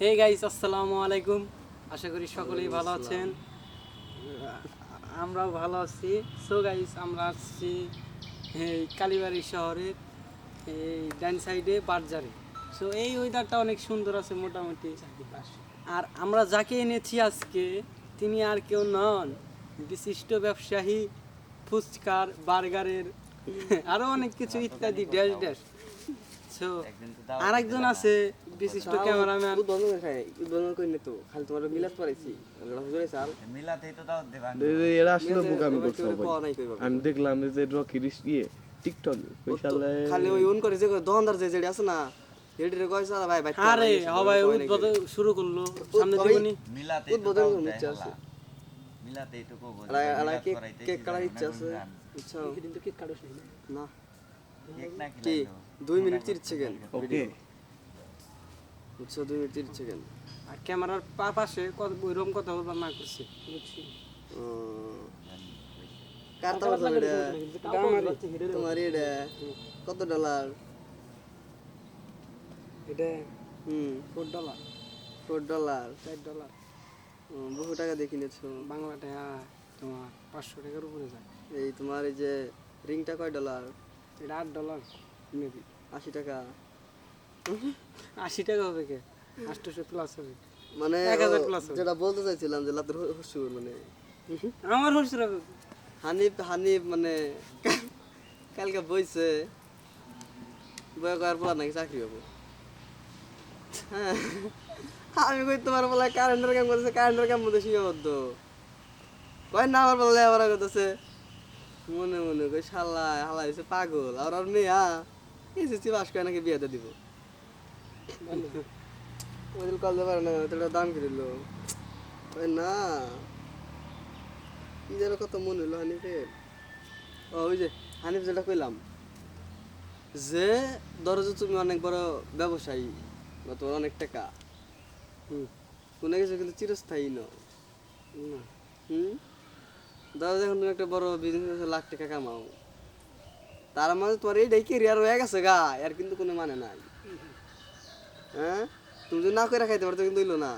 Hey guys আসসালামু আলাইকুম। আশা করি সকলেই ভালো আছেন। আমরাও ভালো আছি। সো গাইস আমরা আসছি এই কালীবাড়ি শহরের এই ডান সাইডে বারজারে সো এই ওয়েদারটা অনেক সুন্দর আছে মোটামুটি। আর আমরা যাকে এনেছি আজকে তিনি আর কেউ নন। বিশিষ্ট ব্যবসায়ী ফুচকার বার্গারের আরও অনেক কিছু ইত্যাদি ড্যাশ ড্যাশ। সো আরেকজন আছে বিশিষ্ট ক্যামেরাম্যান। উদ্বোধন করে উদ্বোধন করি তো খালি তোমার মিলাত হুজুরে মিলাতেই তো দেবা। এরা আসলে বোকামি করছে আমি দেখলাম যে রকি রিস ইয়ে টিকটক খালি ওই অন করে যে দোকানদার যে যেটা আছে না হেডিরে কয় স্যার ভাই ভাই আরে হবাই উদ্বোধন শুরু করল সামনে দিবনি মিলাতেই উদ্বোধন করতে ইচ্ছা আছে। তো কেক কেক কাটার ইচ্ছা আছে? ইচ্ছা। না? কেক না কি? মিনিট তিরিশ সেকেন্ড ওকে। বুঝছ দুই মিনিট সেকেন্ড আর ক্যামেরার পা পাশে কত ওইরকম কথা বলবার না করছে। বুঝছি। কার তাও তোমার এটা? কত ডলার এটা? হুম। ফোর ডলার ফোর ডলার চার ডলার বহু টাকা দিয়ে কিনেছো? বাংলা টাকা তোমার পাঁচশো টাকার উপরে যায়। এই তোমার এই যে রিংটা কয় ডলার এটা আট ডলার মেবি আশি টাকা। আশি টাকা হবে কে? আটশোশো প্লাস হবে। মানে এক হাজার ও, যেটা বলতে চাইছিলাম যে লাতের হুসুর মানে আমার হচ্ছে হানিফ হানিফ মানে কালকে বইছে বই করার পর নাকি চাকরি হব হ্যাঁ। আমি কই তোমার বলে কারেন্টের কাম করতেছে কারেন্টের কাম মধ্যে সীমাবদ্ধ। কয় না আমার বলে আবার করতেছে। মনে মনে কই শালা হালা পাগল। আর আর মেয়া এসেছি বাস করে নাকি বিয়েতে দিব? কল দিতে না তোটা দাম কিনিল কই না কি যেন কত মনে হলো হানিফের ওই যে হানিফ যেটা কইলাম যে ধরো তুমি অনেক বড় ব্যবসায়ী বা তোমার অনেক টাকা হুম কোনো কিছু কিন্তু চিরস্থায়ী নয় না হুম ধরো যখন তুমি একটা বড় বিজনেস লাখ টাকা কামাও তার মাঝে তোমার এইটাই কেরিয়ার হয়ে গেছে গা আর কিন্তু কোনো মানে নাই হ্যাঁ? তুমি যদি না করে খাইতে পারতো কিন্তু হইল না।